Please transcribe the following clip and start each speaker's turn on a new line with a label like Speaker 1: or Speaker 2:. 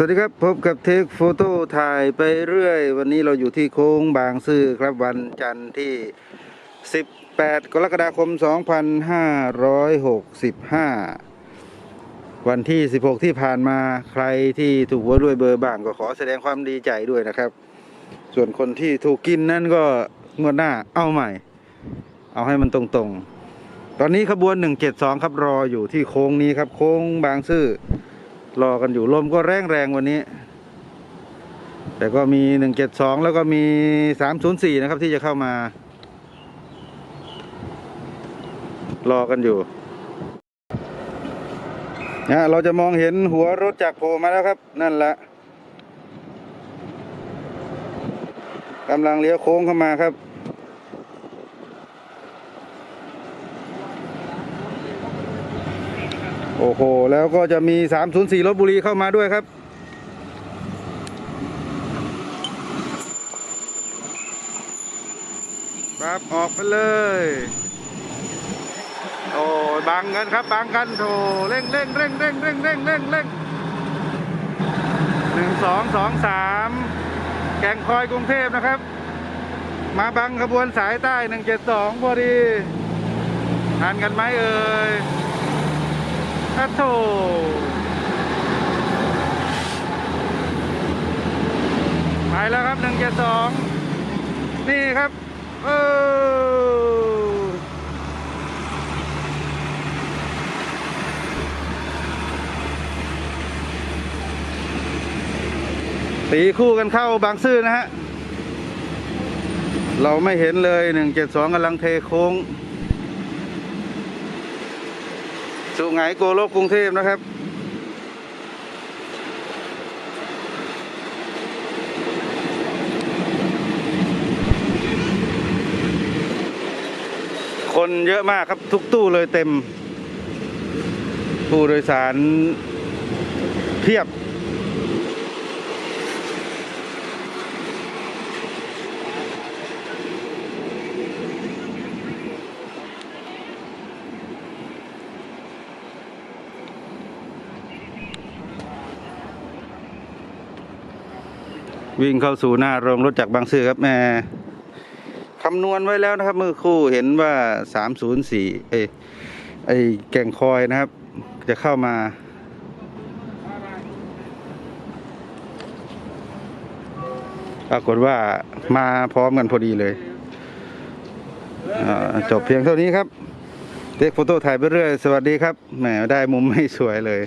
Speaker 1: สวัสดีครับ พบกับเทคโฟโต้ถ่ายไปเรื่อย วันนี้เราอยู่ที่โค้งบางซื่อครับวันจันทร์ที่ 18 กรกฎาคม 2565 วันที่ 16 ที่ผ่านมาใครที่ถูกหวยรวยเบอร์บ้างก็ขอแสดงความดีใจด้วยนะครับ ส่วนคนที่ถูกกินนั่นก็งวดหน้าเอาใหม่ เอาให้มันตรงๆ ตอนนี้ขบวน 172 ครับรออยู่ที่โค้งนี้ครับโค้งบางซื่อ รอกันอยู่ลมก็แรงแรงวันนี้ แต่ก็มีหนึ่งเจ็ดสองแล้วก็มีสามศูนย์สี่นะครับที่จะเข้ามา รอกันอยู่นะเราจะมองเห็นหัวรถจากรโผล่มาแล้วครับ นั่นแหละกำลังเลี้ยวโค้งเข้ามาครับ โอ้โห แล้วก็จะมี 304ลบบุรีเข้ามาด้วยครับ ครับออกไปเลย โอ้บังกันครับบังกันโถเร่งเร่งเร่งเร่งเร่งเร่งเร่งเร่งหนึ่งสองสองสามแก่งคอยกรุงเทพนะครับ มาบังขบวนสายใต้หนึ่งเจ็ดสองพอดีทันกันไหมเอ่ย อะโถไปแล้วครับหนึ่งเจ็ดสองนี่ครับเออตีคู่กันเข้าบางซื่อนะฮะ เราไม่เห็นเลยหนึ่งเจ็ดสองกำลังเทโค้ง สุไหงโกลกกรุงเทพนะครับ คนเยอะมากครับทุกตู้เลยเต็ม ผู้โดยสารเพียบ วิ่งเข้าสู่หน้าโรงรถจากบางซื่อครับแม่คำนวณไว้แล้วนะครับ เมื่อคู่เห็นว่า 304 เอ้ยไอแก่งคอยนะครับ จะเข้ามา ปรากฏว่ามาพร้อมกันพอดีเลย จบเพียงเท่านี้ครับ เด็กโฟโต้ถ่ายไปเรื่อย สวัสดีครับ แหมได้มุมไม่สวยเลย